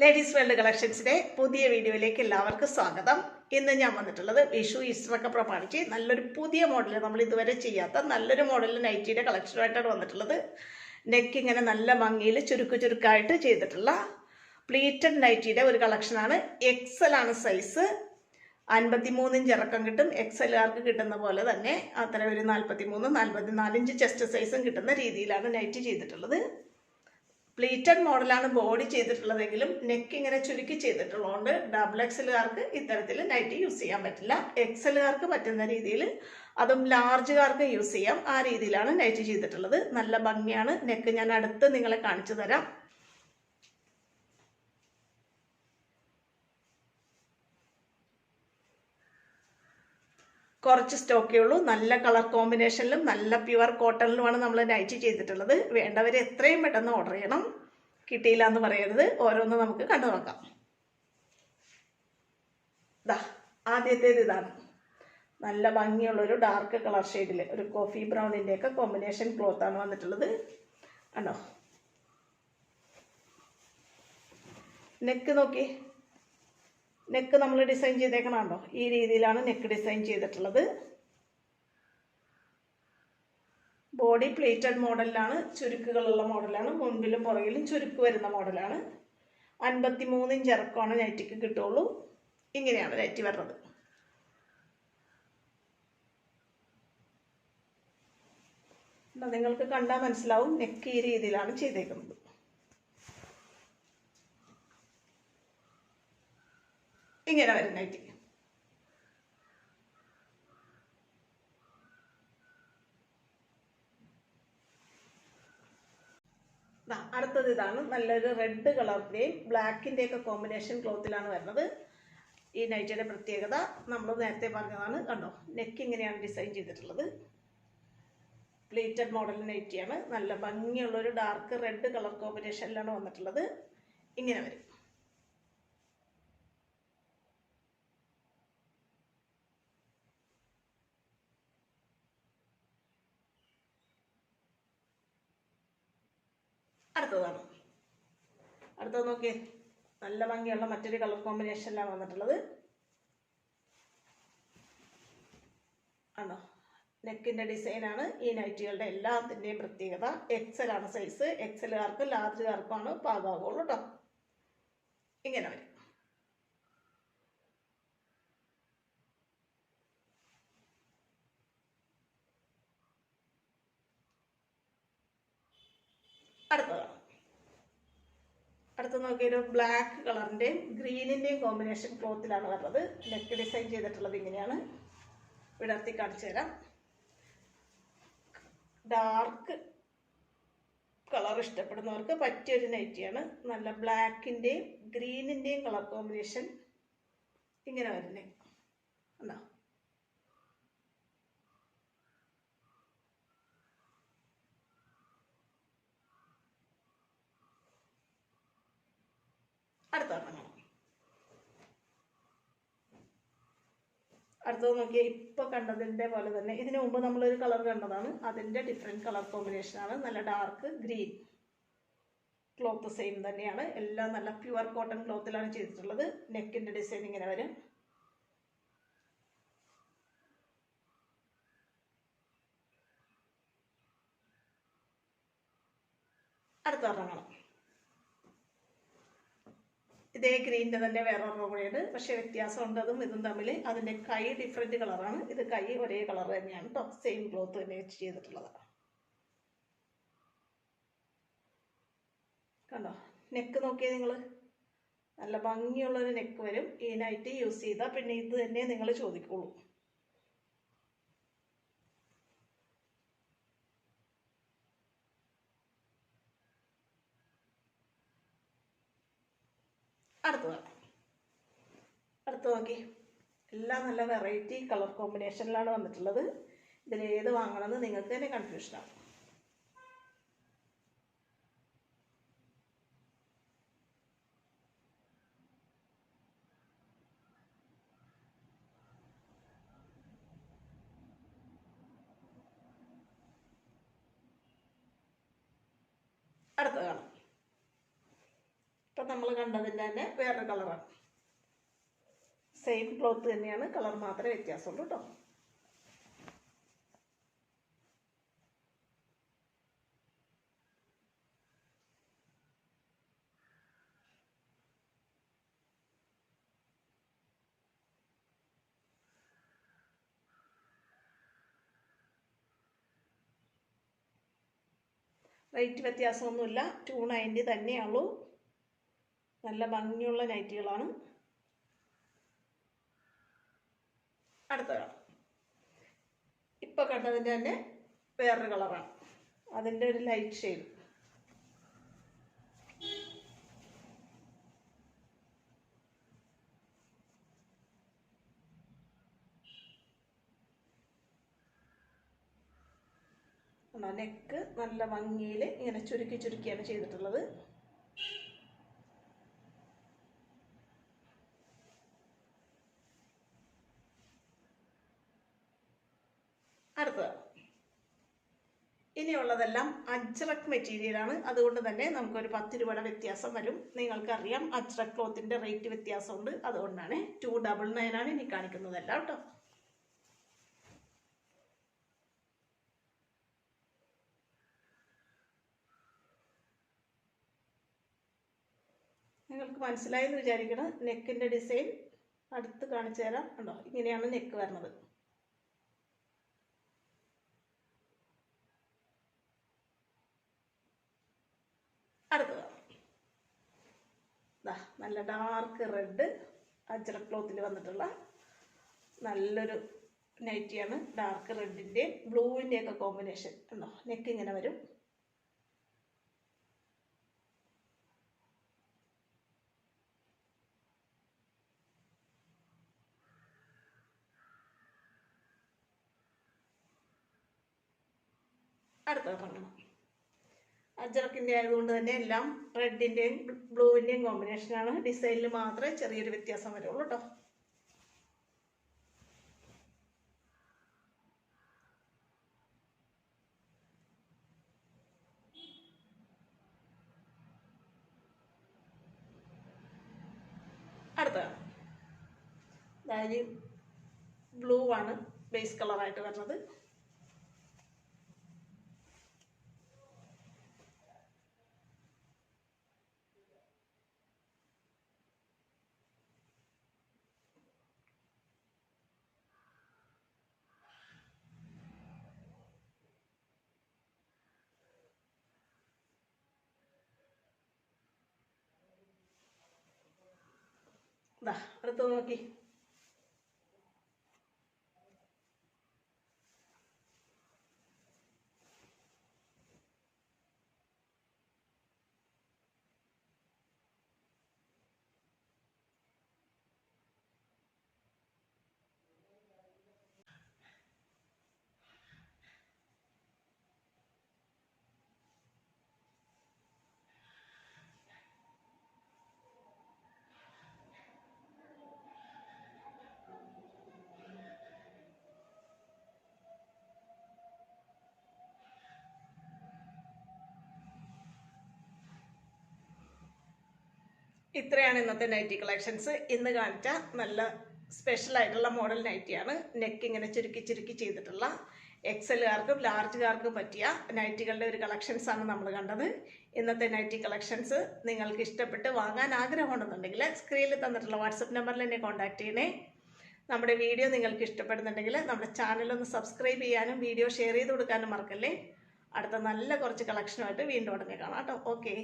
Ladies world കളക്ഷൻസിന്റെ പുതിയ വീഡിയോയിലേക്ക് എല്ലാവർക്കും സ്വാഗതം. ഇന്ന് ഞാൻ വന്നിട്ടുള്ളത് വിഷു ഈസ്റ്ററൊക്കെ പ്രമാണിച്ച് നല്ലൊരു പുതിയ മോഡൽ നമ്മൾ ഇതുവരെ ചെയ്യാത്ത നല്ലൊരു മോഡൽ നൈറ്റിയുടെ കളക്ഷനുമായിട്ടാണ് വന്നിട്ടുള്ളത്. നെക്ക് ഇങ്ങനെ നല്ല ഭംഗിയിൽ ചുരുക്ക് ചുരുക്കായിട്ട് ചെയ്തിട്ടുള്ള പ്ലീറ്റഡ് നൈറ്റിയുടെ ഒരു കളക്ഷനാണ് എക്സൽ ആണ് സൈസ് അൻപത്തി മൂന്നിഞ്ച് ഇറക്കം കിട്ടും. എക്സലുകാർക്ക് കിട്ടുന്ന പോലെ തന്നെ അത്ര ഒരു നാൽപ്പത്തി മൂന്ന് നാൽപ്പത്തി നാലിഞ്ച് ചെസ്റ്റ് സൈസും കിട്ടുന്ന രീതിയിലാണ് നൈറ്റ് ചെയ്തിട്ടുള്ളത്. പ്ലീറ്റഡ് മോഡലാണ് ബോഡി ചെയ്തിട്ടുള്ളതെങ്കിലും നെക്ക് ഇങ്ങനെ ചുരുക്കി ചെയ്തിട്ടുള്ളതുകൊണ്ട് ഡബിൾ എക്സലുകാർക്ക് ഇത്തരത്തിൽ നൈറ്റി യൂസ് ചെയ്യാൻ പറ്റില്ല. എക്സലുകാർക്ക് പറ്റുന്ന രീതിയിൽ അതും ലാർജുകാർക്ക് യൂസ് ചെയ്യാം. ആ രീതിയിലാണ് നൈറ്റി ചെയ്തിട്ടുള്ളത്. നല്ല ഭംഗിയാണ്. നെക്ക് ഞാൻ അടുത്ത് നിങ്ങളെ കാണിച്ചു തരാം. കുറച്ച് സ്റ്റോക്കേ ഉള്ളൂ. നല്ല കളർ കോമ്പിനേഷനിലും നല്ല പ്യുവർ കോട്ടണിലുമാണ് നമ്മൾ നൈറ്റ് ചെയ്തിട്ടുള്ളത്. വേണ്ടവർ എത്രയും പെട്ടെന്ന് ഓർഡർ ചെയ്യണം. കിട്ടിയില്ല എന്ന് പറയരുത്. ഓരോന്ന് നമുക്ക് കണ്ടു നോക്കാം. ഇതാ ആദ്യത്തേത് ഇതാണ്. നല്ല ഭംഗിയുള്ളൊരു ഡാർക്ക് കളർ ഷെയ്ഡിൽ ഒരു കോഫി ബ്രൗണിന്റെയൊക്കെ കോമ്പിനേഷൻ ക്ലോത്ത് ആണ് വന്നിട്ടുള്ളത്. കണ്ടോ? നെക്ക് നോക്കി. നെക്ക് നമ്മൾ ഡിസൈൻ ചെയ്തേക്കണുണ്ടോ? ഈ രീതിയിലാണ് നെക്ക് ഡിസൈൻ ചെയ്തിട്ടുള്ളത്. ബോഡി പ്ലേറ്റഡ് മോഡലിലാണ് ചുരുക്കുകളുള്ള മോഡലാണ് മുൻപിലും പുറകിലും ചുരുക്ക് വരുന്ന മോഡലാണ് അൻപത്തി മൂന്ന് ഇഞ്ച് ഇറക്കമാണ് നൈറ്റിക്ക് കിട്ടുള്ളൂ. ഇങ്ങനെയാണ് നൈറ്റി വരുന്നത്. നിങ്ങൾക്ക് കണ്ടാൽ മനസ്സിലാവും നെക്ക് ഈ രീതിയിലാണ് ചെയ്തേക്കുന്നത്. ഇങ്ങനെ വരും നൈറ്റി ദാ, അടുത്തത് ഇതാണ്. നല്ലൊരു റെഡ് കളറിന്റെയും ബ്ലാക്കിന്റെ ഒക്കെ കോമ്പിനേഷൻ ക്ലോത്തിലാണ് വരുന്നത്. ഈ നൈറ്റിയുടെ പ്രത്യേകത നമ്മൾ നേരത്തെ പറഞ്ഞതാണ്. കണ്ടോ നെക്ക് ഇങ്ങനെയാണ് ഡിസൈൻ ചെയ്തിട്ടുള്ളത്. പ്ലേറ്റഡ് മോഡൽ നൈറ്റിയാണ്. നല്ല ഭംഗിയുള്ളൊരു ഡാർക്ക് റെഡ് കളർ കോമ്പിനേഷനിലാണ് വന്നിട്ടുള്ളത്. ഇങ്ങനെ വരും. അടുത്തതാണ്. അടുത്തത് നോക്കിയേ. നല്ല ഭംഗിയുള്ള മറ്റൊരു കളർ കോമ്പിനേഷനിലാണ് വന്നിട്ടുള്ളത്. ആണോ? നെക്കിന്റെ ഡിസൈനാണ് ഈ നൈറ്റികളുടെ എല്ലാത്തിന്റെയും പ്രത്യേകത എക്സൽ ആണ് സൈസ് എക്സലുകാർക്കും ലാർജുകാർക്കുമാണ് പാകാവുള്ളൂ കേട്ടോ ഇങ്ങനെ വരും. അടുത്തതാണ് അടുത്ത നോക്കിയൊരു ബ്ലാക്ക് കളറിന്റെയും ഗ്രീനിന്റെയും കോമ്പിനേഷൻ ക്ലോത്തിലാണ് വരുന്നത്. നെക്ക് ഡിസൈൻ ചെയ്തിട്ടുള്ളത് ഇങ്ങനെയാണ്. വിടർത്തി കാണിച്ചു തരാം. ഡാർക്ക് കളർ ഇഷ്ടപ്പെടുന്നവർക്ക് പറ്റിയൊരു നൈറ്റിയാണ് നല്ല ബ്ലാക്കിന്റെയും ഗ്രീനിന്റെയും കളർ കോമ്പിനേഷൻ ഇങ്ങനെ വരുന്നേ ഉണ്ടോ അടുത്തൊരെണ്ണം അടുത്തത് നോക്കിയാൽ ഇപ്പോൾ കണ്ടതിന്റെ പോലെ തന്നെ ഇതിനു മുമ്പ് നമ്മളൊരു കളർ കണ്ടതാണ്. അതിന്റെ ഡിഫറെന്റ് കളർ കോമ്പിനേഷൻ ആണ്. നല്ല ഡാർക്ക് ഗ്രീൻ ക്ലോത്ത് സെയിം തന്നെയാണ്. എല്ലാം നല്ല പ്യുവർ കോട്ടൺ ക്ലോത്തിലാണ് ചെയ്തിട്ടുള്ളത്. നെക്കിന്റെ ഡിസൈൻ ഇങ്ങനെ വരും. അടുത്ത ഒരെണ്ണം ഇതേ ഗ്രീന്റെ തന്നെ വേറെ ഒരെണ്ണം പക്ഷെ പക്ഷേ വ്യത്യാസമുണ്ട് അതും ഇതും തമ്മിൽ അതിന്റെ കൈ ഡിഫറെന്റ് കളറാണ് ഇത് കൈ ഒരേ കളർ തന്നെയാണ് കേട്ടോ സെയിം ക്ലോത്ത് തന്നെ വെച്ച് ചെയ്തിട്ടുള്ളതാണ് കണ്ടോ? നെക്ക് നോക്കിയേ നിങ്ങൾ നല്ല ഭംഗിയുള്ളൊരു നെക്ക് വരും. ഈ നൈറ്റ് യൂസ് ചെയ്താൽ പിന്നെ ഇത് തന്നെ നിങ്ങൾ ചോദിക്കുള്ളൂ. അടുത്തതാണ് അടുത്ത് നോക്കി. എല്ലാം നല്ല വെറൈറ്റി കളർ കോമ്പിനേഷനിലാണ് വന്നിട്ടുള്ളത്. ഇതിൽ ഏത് വാങ്ങണമെന്ന് നിങ്ങൾക്ക് തന്നെ കൺഫ്യൂഷനാണ് അടുത്ത കാണാം ഇപ്പം നമ്മൾ കണ്ടതിന്റെ തന്നെ വേറെ കളറാണ് സെയിം ക്ലോത്ത് തന്നെയാണ്. കളർ മാത്രമേ വ്യത്യാസമുള്ളൂ കേട്ടോ റേറ്റ് വ്യത്യാസമൊന്നുമില്ല. ടു നയന്റി തന്നെയുള്ളൂ നല്ല ഭംഗിയുള്ള നൈറ്റികളാണ്. അടുത്ത കളർ. ഇപ്പോൾ കണ്ടതിന്റെ തന്നെ വേറൊരു കളറാണ്. അതിന്റെ ഒരു ലൈറ്റ് ഷെയ്ഡ് നെക്ക് നല്ല ഭംഗിയിൽ ഇങ്ങനെ ചുരുക്കി ചുരുക്കിയാണ് ചെയ്തിട്ടുള്ളത് അടുത്തത് ഇനിയുള്ളതെല്ലാം അജ്രക് മെറ്റീരിയലാണ് അതുകൊണ്ട് തന്നെ നമുക്കൊരു പത്ത് രൂപയുടെ വ്യത്യാസം വരും. നിങ്ങൾക്കറിയാം അജ്രക് ക്ലോത്തിന്റെ റേറ്റ് വ്യത്യാസമുണ്ട്. അതുകൊണ്ടാണ് ടു ഡബിൾ നയൻ ആണ് ഇനി കാണിക്കുന്നതെല്ലാം കേട്ടോ നിങ്ങൾക്ക് മനസ്സിലായെന്ന് വിചാരിക്കണം. നെക്കിന്റെ ഡിസൈൻ അടുത്ത് കാണിച്ചു തരാം ഉണ്ടോ ഇങ്ങനെയാണ് നെക്ക് വരുന്നത് അടുത്തത് ദാ നല്ല ഡാർക്ക് റെഡ് അജ്രക് ക്ലോത്തിൽ വന്നിട്ടുള്ള നല്ലൊരു നൈറ്റിയാണ് ഡാർക്ക് റെഡിന്റെയും ബ്ലൂവിന്റെയൊക്കെ കോമ്പിനേഷൻ ഉണ്ടോ നെക്ക് ഇങ്ങനെ വരും. അടുത്തത് കാണണം അജറക്കിന്റെ ആയതുകൊണ്ട് തന്നെ എല്ലാം റെഡിന്റെയും ബ്ലൂവിന്റെയും കോമ്പിനേഷനാണ് ഡിസൈനിൽ മാത്രമേ ചെറിയൊരു വ്യത്യാസം വരുള്ളൂ കേട്ടോ അടുത്തത് അതായത് ബ്ലൂ ആണ് ബേസ് കളറായിട്ട് വരുന്നത്. ദാ അടുത്ത് നോക്കി ഇത്രയാണ് ഇന്നത്തെ നൈറ്റി കളക്ഷൻസ് ഇന്ന് കാണിച്ച നല്ല സ്പെഷ്യൽ ആയിട്ടുള്ള മോഡൽ നൈറ്റിയാണ് നെക്ക് ഇങ്ങനെ ചുരുക്കി ചുരുക്കി ചെയ്തിട്ടുള്ള എക്സലുകാർക്കും ലാർജുകാർക്കും പറ്റിയ നൈറ്റികളുടെ ഒരു കളക്ഷൻസ് ആണ് നമ്മൾ കണ്ടത്. ഇന്നത്തെ നൈറ്റി കളക്ഷൻസ് നിങ്ങൾക്ക് ഇഷ്ടപ്പെട്ട് വാങ്ങാൻ ആഗ്രഹമുണ്ടെന്നുണ്ടെങ്കിൽ സ്ക്രീനിൽ തന്നിട്ടുള്ള വാട്സപ്പ് നമ്പറിൽ എന്നെ കോൺടാക്ട് ചെയ്യണേ. നമ്മുടെ വീഡിയോ നിങ്ങൾക്ക് ഇഷ്ടപ്പെടുന്നുണ്ടെങ്കിൽ നമ്മുടെ ചാനൽ ഒന്ന് സബ്സ്ക്രൈബ് ചെയ്യാനും വീഡിയോ ഷെയർ ചെയ്ത് കൊടുക്കാനും മറക്കല്ലേ. അടുത്ത നല്ല കുറച്ച് കളക്ഷനുമായിട്ട് വീണ്ടും ഉടനെ കാണാം കേട്ടോ. ഓക്കെ